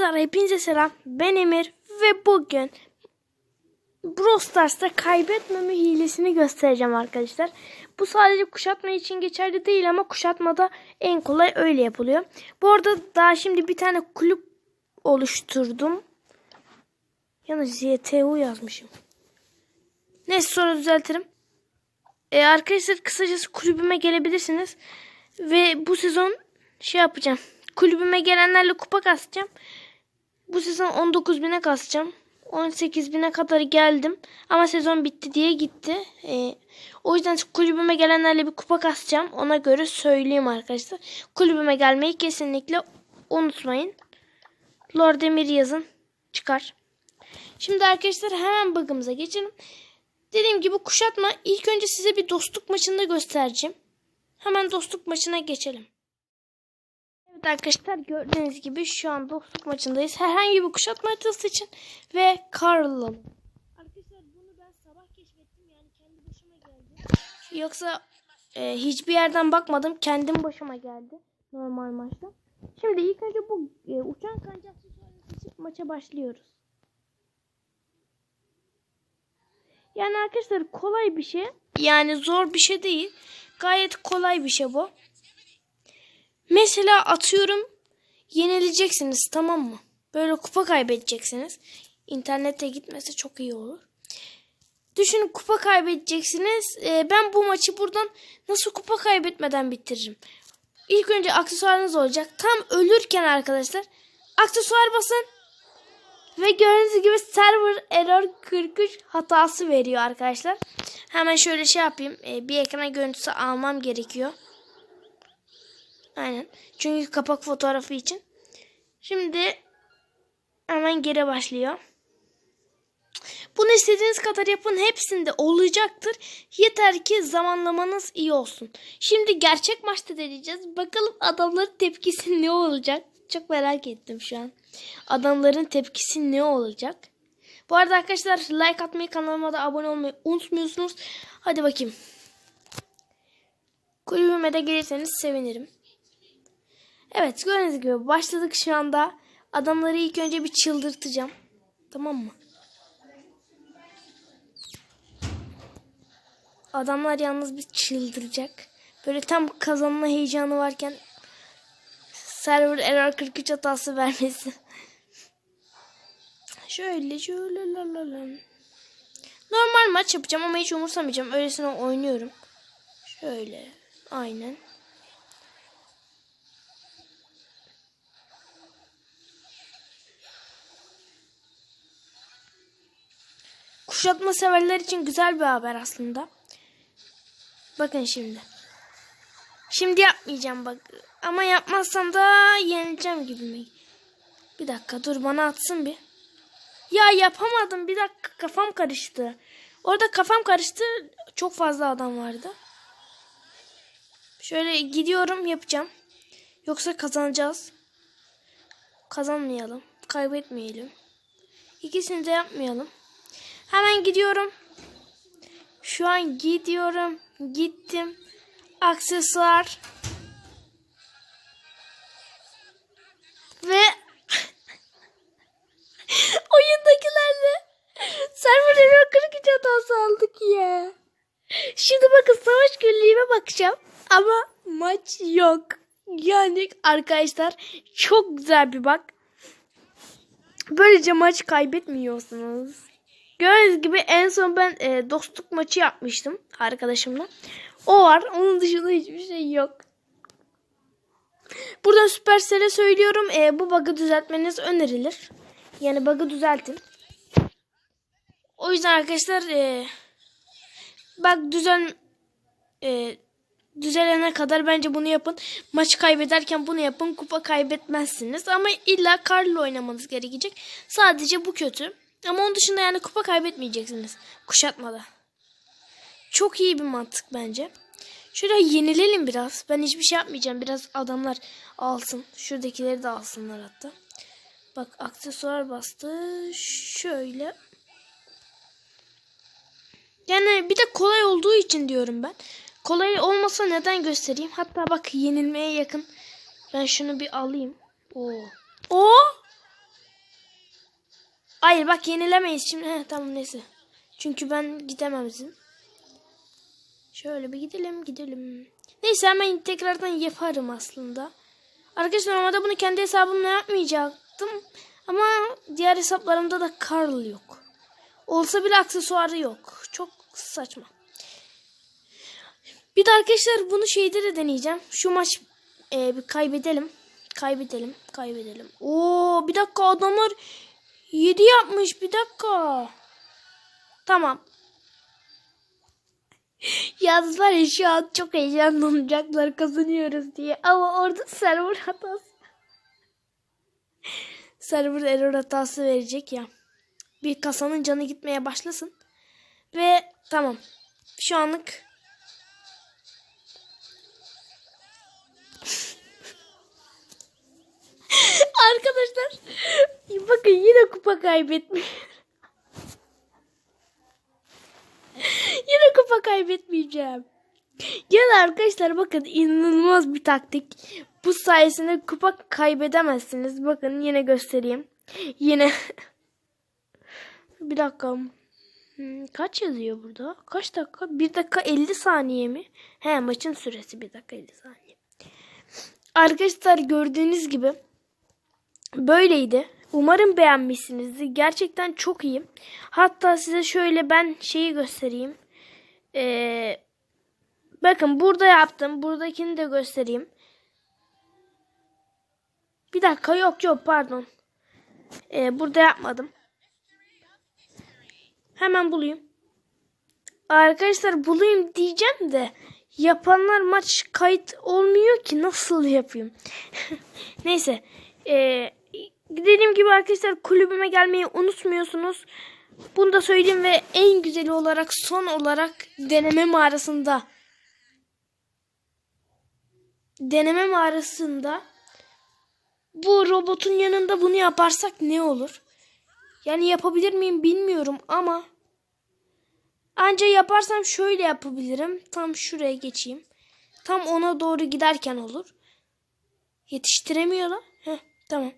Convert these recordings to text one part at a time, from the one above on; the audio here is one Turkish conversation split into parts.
Arkadaşlar hepinize selam. Ben Emir ve bugün Brawl Stars'ta kaybetmeme hilesini göstereceğim arkadaşlar. Bu sadece kuşatma için geçerli değil ama kuşatmada en kolay öyle yapılıyor. Bu arada daha şimdi bir tane kulüp oluşturdum. Yalnız YTU yazmışım. Neyse sonra düzeltirim. E, arkadaşlar kısacası kulübüme gelebilirsiniz. Ve bu sezon şey yapacağım. Kulübüme gelenlerle kupa kasacağım. Bu sezon 19 bine kasacağım. 18 bine kadar geldim. Ama sezon bitti diye gitti. E, o yüzden kulübüme gelenlerle bir kupa kasacağım. Ona göre söyleyeyim arkadaşlar. Kulübüme gelmeyi kesinlikle unutmayın. Lord Emir yazın. Çıkar. Şimdi arkadaşlar hemen bug'ımıza geçelim. Dediğim gibi kuşatma ilk önce size bir dostluk maçında göstereceğim. Hemen dostluk maçına geçelim. Evet arkadaşlar gördüğünüz gibi şu an dostluk maçındayız. Herhangi bir kuşatma haritası için ve Carl'la. Arkadaşlar bunu ben sabah keşfettim yani kendi başıma geldi. Yoksa e, hiçbir yerden bakmadım kendim başıma geldi normal maçta. Şimdi ilk önce bu e, uçan kanca aksesuarını seçip maça başlıyoruz. Yani arkadaşlar kolay bir şey. Yani zor bir şey değil. Gayet kolay bir şey bu. Mesela atıyorum yenileceksiniz tamam mı? Böyle kupa kaybedeceksiniz. İnternete gitmesi çok iyi olur. Düşünün kupa kaybedeceksiniz. Ee, ben bu maçı buradan nasıl kupa kaybetmeden bitiririm. İlk önce aksesuarınız olacak. Tam ölürken arkadaşlar aksesuar basın. Ve gördüğünüz gibi server error 43 hatası veriyor arkadaşlar. Hemen şöyle şey yapayım. Ee, bir ekrana görüntüsü almam gerekiyor. Aynen. Çünkü kapak fotoğrafı için. Şimdi hemen geri başlıyor. Bunu istediğiniz kadar yapın. Hepsinde olacaktır. Yeter ki zamanlamanız iyi olsun. Şimdi gerçek maçta deneyeceğiz. Bakalım adamların tepkisi ne olacak? Çok merak ettim şu an. Adamların tepkisi ne olacak? Bu arada arkadaşlar like atmayı kanalıma da abone olmayı unutmuyorsunuz. Hadi bakayım. Kulübüme de gelirseniz sevinirim. Evet gördüğünüz gibi başladık şu anda. Adamları ilk önce bir çıldırtacağım. Tamam mı? Adamlar yalnız bir çıldıracak. Böyle tam kazanma heyecanı varken server error 43 hatası vermesi. şöyle şöyle la. Normal maç yapacağım ama hiç umursamayacağım. Öylesine oynuyorum. Şöyle. Aynen. Kuşatma severler için güzel bir haber aslında. Bakın şimdi. Şimdi yapmayacağım bak. Ama yapmazsam da yenileceğim gibi mi? Bir dakika dur bana atsın bir. Ya yapamadım bir dakika kafam karıştı. Orada kafam karıştı. Çok fazla adam vardı. Şöyle gidiyorum yapacağım. Yoksa kazanacağız. Kazanmayalım. Kaybetmeyelim. İkisini de yapmayalım. Hemen gidiyorum. Şu an gidiyorum. Gittim. Aksesuar. Ve oyundakilerle server error 42 hatası aldık ya. Şimdi bakın savaş günlüğüme bakacağım. Ama maç yok. Yani arkadaşlar çok güzel bir bak. Böylece maç kaybetmiyorsunuz. Gördüğünüz gibi en son ben e, dostluk maçı yapmıştım arkadaşımla. O var. Onun dışında hiçbir şey yok. Buradan Supercell'e söylüyorum. E, bu bug'ı düzeltmeniz önerilir. Yani bug'ı düzeltin. O yüzden arkadaşlar e, bak düzen e, düzelene kadar bence bunu yapın. Maç kaybederken bunu yapın. Kupa kaybetmezsiniz. Ama illa Karlı oynamanız gerekecek. Sadece bu kötü. Ama onun dışında yani kupa kaybetmeyeceksiniz. Kuşatmada. Çok iyi bir mantık bence. Şöyle yenilelim biraz. Ben hiçbir şey yapmayacağım. Biraz adamlar alsın. Şuradakileri de alsınlar hatta. Bak aksesuar bastı. Şöyle. Yani bir de kolay olduğu için diyorum ben. Kolay olmasa neden göstereyim? Hatta bak yenilmeye yakın. Ben şunu bir alayım. Oo. Oo! Hayır bak yenilemeyiz şimdi. He, tamam neyse. Çünkü ben gidememizim. Şöyle bir gidelim gidelim. Neyse hemen tekrardan yaparım aslında. Arkadaşlar normalde bunu kendi hesabımla yapmayacaktım. Ama diğer hesaplarımda da Carl yok. Olsa bile aksesuarı yok. Çok saçma. Bir de arkadaşlar bunu şeyde de deneyeceğim. Şu maç e, bir kaybedelim. Kaybedelim. Kaybedelim. Oo bir dakika adamlar 7 yapmış. Bir dakika. Tamam. Yalnız var ya şu an çok heyecanlanacaklar kazanıyoruz diye. Ama orada server hatası. server error hatası verecek ya. Bir kasanın canı gitmeye başlasın. Ve tamam. Şu anlık Arkadaşlar bakın yine kupa kaybetmiş. yine kupa kaybetmeyeceğim. Gel arkadaşlar bakın inanılmaz bir taktik. Bu sayesinde kupa kaybedemezsiniz. Bakın yine göstereyim. Yine bir dakika. Hmm, kaç yazıyor burada? Kaç dakika? 1 dakika 50 saniye mi? He maçın süresi 1 dakika 50 saniye. Arkadaşlar gördüğünüz gibi böyleydi. Umarım beğenmişsinizdir. Gerçekten çok iyi. Hatta size şöyle ben şeyi göstereyim. Ee, bakın burada yaptım. Buradakini de göstereyim. Bir dakika yok yok pardon. Ee, burada yapmadım. Hemen bulayım. Arkadaşlar bulayım diyeceğim de yapanlar maç kayıt olmuyor ki nasıl yapayım. Neyse. Ee, dediğim gibi arkadaşlar kulübüme gelmeyi unutmuyorsunuz. Bunu da söyleyeyim ve en güzeli olarak son olarak deneme mağarasında deneme mağarasında bu robotun yanında bunu yaparsak ne olur? Yani yapabilir miyim bilmiyorum ama anca yaparsam şöyle yapabilirim. Tam şuraya geçeyim. Tam ona doğru giderken olur. Yetiştiremiyorlar. Heh, tamam.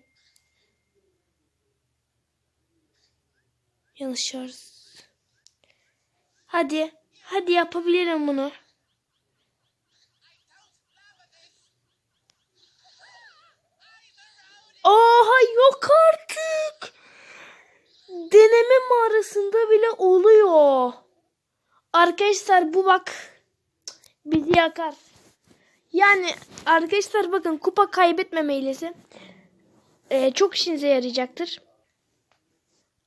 Şarj. Hadi. Hadi yapabilirim bunu. Oha yok artık. Deneme mağarasında bile oluyor. Arkadaşlar bu bak bizi yakar. Yani arkadaşlar bakın kupa kaybetmeme hilesi ee, çok işinize yarayacaktır.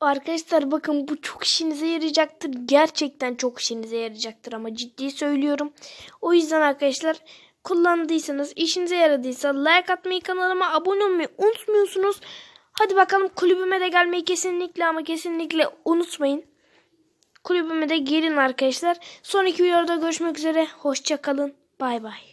Arkadaşlar bakın bu çok işinize yarayacaktır. Gerçekten çok işinize yarayacaktır ama ciddi söylüyorum. O yüzden arkadaşlar kullandıysanız, işinize yaradıysa like atmayı, kanalıma abone olmayı unutmuyorsunuz. Hadi bakalım kulübüme de gelmeyi kesinlikle ama kesinlikle unutmayın. Kulübüme de gelin arkadaşlar. Sonraki videoda görüşmek üzere. Hoşçakalın. Bay bay.